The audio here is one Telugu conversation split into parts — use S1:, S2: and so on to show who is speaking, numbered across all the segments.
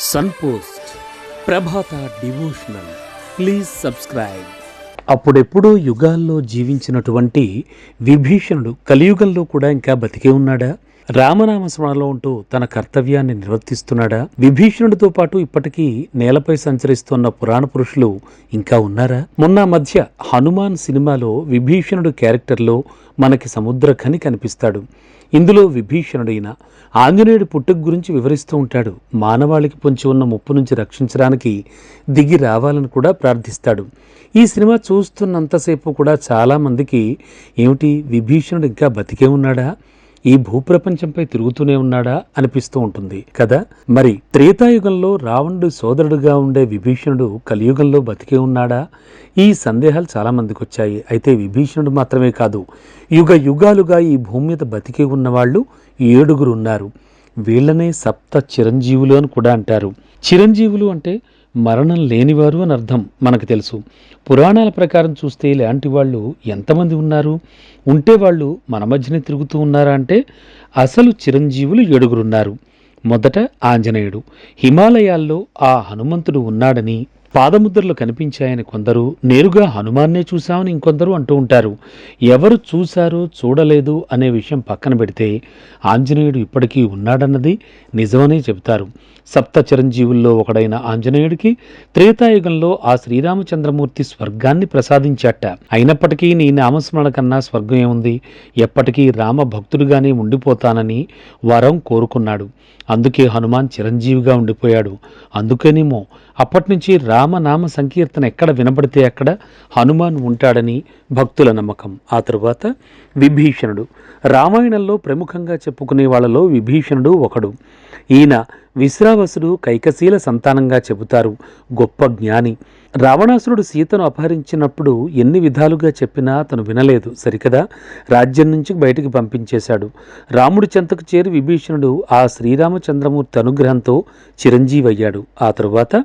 S1: సన్పోస్ట్ ప్రభాత డివోషనల్ ప్లీజ్ సబ్స్క్రైబ్ అప్పుడెప్పుడో యుగాల్లో జీవించినటువంటి విభీషణుడు కలియుగంలో కూడా ఇంకా బతికే ఉన్నాడా? రామనామ స్మరణలో ఉంటూ తన కర్తవ్యాన్ని నిర్వర్తిస్తున్నాడా? విభీషణుడితో పాటు ఇప్పటికీ నేలపై సంచరిస్తున్న పురాణ పురుషులు ఇంకా ఉన్నారా? మొన్న మధ్య హనుమాన్ సినిమాలో విభీషణుడు క్యారెక్టర్లో మనకి సముద్ర ఖని కనిపిస్తాడు. ఇందులో విభీషణుడైన ఆంజనేయుడి పుట్టుక గురించి వివరిస్తూ ఉంటాడు. మానవాళికి పొంచి ఉన్న ముప్పు నుంచి రక్షించడానికి దిగి రావాలని కూడా ప్రార్థిస్తాడు. ఈ సినిమా చూస్తున్నంతసేపు కూడా చాలామందికి ఏమిటి విభీషణుడు ఇంకా బతికే ఉన్నాడా? ఈ భూప్రపంచంపై తిరుగుతూనే ఉన్నాడా అనిపిస్తూ ఉంటుంది. కదా? మరి త్రేతాయుగంలో రావణుడు సోదరుడుగా ఉండే విభీషణుడు కలియుగంలో బతికే ఉన్నాడా? ఈ సందేహాలు చాలా మందికి వచ్చాయి అయితే విభీషణుడు మాత్రమే కాదు యుగ యుగాలుగా ఈ భూమి మీద బతికే ఉన్నవాళ్ళు ఏడుగురు ఉన్నారు. వీళ్ళనే సప్త చిరంజీవులు అని కూడా అంటారు. చిరంజీవులు అంటే మరణం లేనివారు అని అర్థం మనకు తెలుసు. పురాణాల ప్రకారం చూస్తే ఇలాంటి వాళ్ళు ఎంతమంది ఉన్నారు? ఉంటే వాళ్ళు మన మధ్యనే తిరుగుతూ ఉన్నారా అంటే అసలు చిరంజీవులు ఏడుగురున్నారు. మొదట ఆంజనేయుడు. హిమాలయాల్లో ఆ హనుమంతుడు ఉన్నాడని పాదముద్రలు కనిపించాయని కొందరు నేరుగా హనుమాన్నే చూశామని ఇంకొందరు అంటూ ఉంటారు. ఎవరు చూశారో చూడలేదు అనే విషయం పక్కన పెడితే ఆంజనేయుడు ఇప్పటికీ ఉన్నాడన్నది నిజమనే చెబుతారు. సప్త చిరంజీవుల్లో ఒకడైన ఆంజనేయుడికి త్రేతాయుగంలో ఆ శ్రీరామచంద్రమూర్తి స్వర్గాన్ని ప్రసాదించాట. అయినప్పటికీ నీ నామస్మరణ కన్నా స్వర్గం ఏముంది? ఎప్పటికీ రామ భక్తుడుగానే ఉండిపోతానని వరం కోరుకున్నాడు. అందుకే హనుమాన్ చిరంజీవిగా ఉండిపోయాడు. అందుకేనేమో అప్పటినుంచి రామనామ సంకీర్తన ఎక్కడ వినబడితే అక్కడ హనుమాన్ ఉంటాడని భక్తుల నమ్మకం. ఆ తరువాత విభీషణుడు. రామాయణంలో ప్రముఖంగా చెప్పుకునే వాళ్ళలో విభీషణుడు ఒకడు. ఈయన విశ్రావసుడు కైకశీల సంతానంగా చెబుతారు. గొప్ప జ్ఞాని. రావణాసురుడు సీతను అపహరించినప్పుడు ఎన్ని విధాలుగా చెప్పినా అతను వినలేదు. సరికదా? రాజ్యం నుంచి బయటికి పంపించేశాడు. రాముడి చెంతకు చేరి విభీషణుడు ఆ శ్రీరామచంద్రమూర్తి అనుగ్రహంతో చిరంజీవయ్యాడు. ఆ తరువాత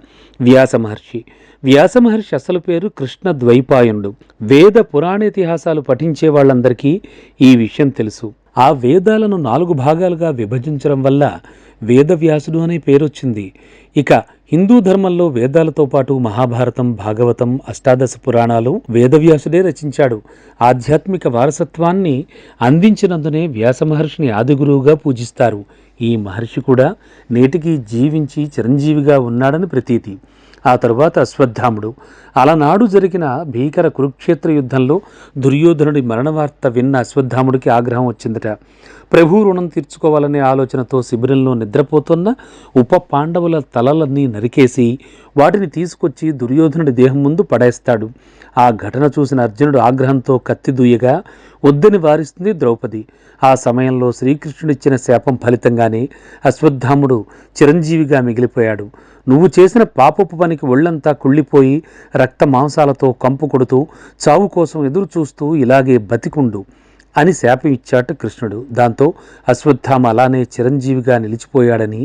S1: వ్యాస మహర్షి. వ్యాస మహర్షి అసలు పేరు కృష్ణ ద్వైపాయనుడు వేద పురాణేతిహాసాలు పఠించే వాళ్ళందరికీ ఈ విషయం తెలుసు. ఆ వేదాలను నాలుగు భాగాలుగా విభజించడం వల్ల వేదవ్యాసుడు అనే పేరొచ్చింది. ఇక హిందూ ధర్మంలో వేదాలతో పాటు మహాభారతం భాగవతం అష్టాదశ పురాణాలు వేదవ్యాసుడే రచించాడు. ఆధ్యాత్మిక వారసత్వాన్ని అందించినందునే వ్యాస మహర్షిని ఆదిగురువుగా పూజిస్తారు. ఈ మహర్షి కూడా నేటికి జీవించి చిరంజీవిగా ఉన్నాడని ప్రతీతి. ఆ తరువాత అశ్వత్థాముడు. అలనాడు జరిగిన భీకర కురుక్షేత్ర యుద్ధంలో దుర్యోధనుడి మరణ వార్త విన్న అశ్వత్థాముడికి ఆగ్రహం వచ్చిందట. ప్రభు రుణం తీర్చుకోవాలనే ఆలోచనతో శిబిరంలో నిద్రపోతున్న ఉప పాండవుల తలలన్నీ నరికేసి వాటిని తీసుకొచ్చి దుర్యోధనుడి దేహం ముందు పడేస్తాడు. ఆ ఘటన చూసిన అర్జునుడు ఆగ్రహంతో కత్తి దూయగా వద్దని వారిస్తుంది ద్రౌపది. ఆ సమయంలో శ్రీకృష్ణుడిచ్చిన శాపం ఫలితంగానే అశ్వత్థాముడు చిరంజీవిగా మిగిలిపోయాడు. నువ్వు చేసిన పాపపు పని పనికి ఒళ్ళంతా కుళ్ళిపోయి రక్త మాంసాలతో కంపు కొడుతూ చావు కోసం ఎదురు చూస్తూ ఇలాగే బతికుండు అని శాపం ఇచ్చాట కృష్ణుడు. దాంతో అశ్వత్థామ అలానే చిరంజీవిగా నిలిచిపోయాడని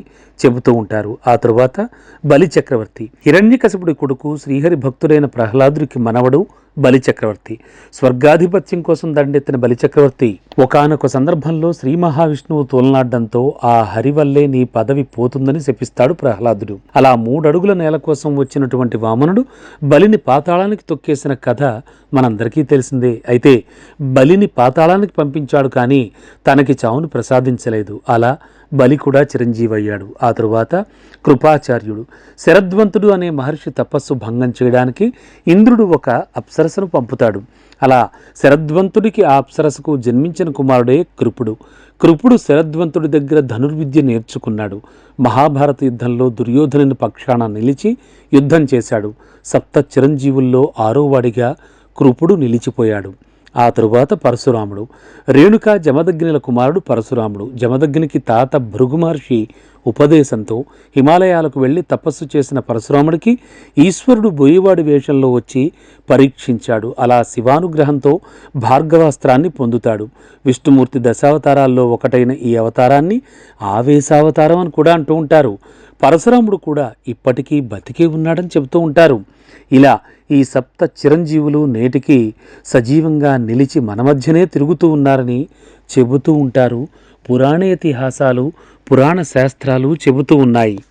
S1: చెబుతూ ఉంటారు. ఆ తరువాత బలి చక్రవర్తి. హిరణ్యకశపుడి కొడుకు శ్రీహరి భక్తుడైన ప్రహ్లాదుడికి మనవడు బలి చక్రవర్తి. స్వర్గాధిపత్యం కోసం దండెత్తిన బలి చక్రవర్తి. సందర్భంలో శ్రీ మహావిష్ణువు తోలనాడడంతో ఆ హరివల్లే నీ పదవి పోతుందని శపిస్తాడు ప్రహ్లాదుడు. అలా మూడడుగుల నేల కోసం వచ్చినటువంటి వామనుడు బలిని పాతాళానికి తొక్కేసిన కథ మనందరికీ తెలిసిందే. అయితే బలిని పాతాళానికి పంపించాడు కానీ తనకి చావును ప్రసాదించలేదు. అలా బలి కూడా చిరంజీవి అయ్యాడు ఆ తరువాత కృపాచార్యుడు. శరద్వంతుడు అనే మహర్షి తపస్సు భంగం చేయడానికి ఇంద్రుడు ఒక అప్సరసను పంపుతాడు. అలా శరద్వంతుడికి ఆ అప్సరసకు జన్మించిన కుమారుడే కృపుడు. కృపుడు శరద్వంతుడి దగ్గర ధనుర్విద్య నేర్చుకున్నాడు. మహాభారత యుద్ధంలో దుర్యోధనుని పక్షాన నిలిచి యుద్ధం చేశాడు. సప్త చిరంజీవుల్లో ఆరోవాడిగా కృపుడు నిలిచిపోయాడు. ఆ తరువాత పరశురాముడు రేణుక జమదగ్నిల కుమారుడు పరశురాముడు జమదగ్నికి తాత భృగు మహర్షి ఉపదేశంతో హిమాలయాలకు వెళ్ళి తపస్సు చేసిన పరశురాముడికి ఈశ్వరుడు బోయవాడి వేషంలో వచ్చి పరీక్షించాడు. అలా శివానుగ్రహంతో భార్గవాస్త్రాన్ని పొందుతాడు. విష్ణుమూర్తి దశావతారాల్లో ఒకటైన ఈ అవతారాన్ని ఆవేశావతారం అని కూడా అంటూ ఉంటారు. పరశురాముడు కూడా ఇప్పటికీ బతికే ఉన్నాడని చెబుతూ ఉంటారు. ఇలా ఈ సప్త చిరంజీవులు నేటికి సజీవంగా నిలిచి మన మధ్యనే తిరుగుతూ ఉన్నారని చెబుతూ ఉంటారు. పురాణ ఇతిహాసాలు పురాణ శాస్త్రాలు చెబుతూ ఉన్నాయి.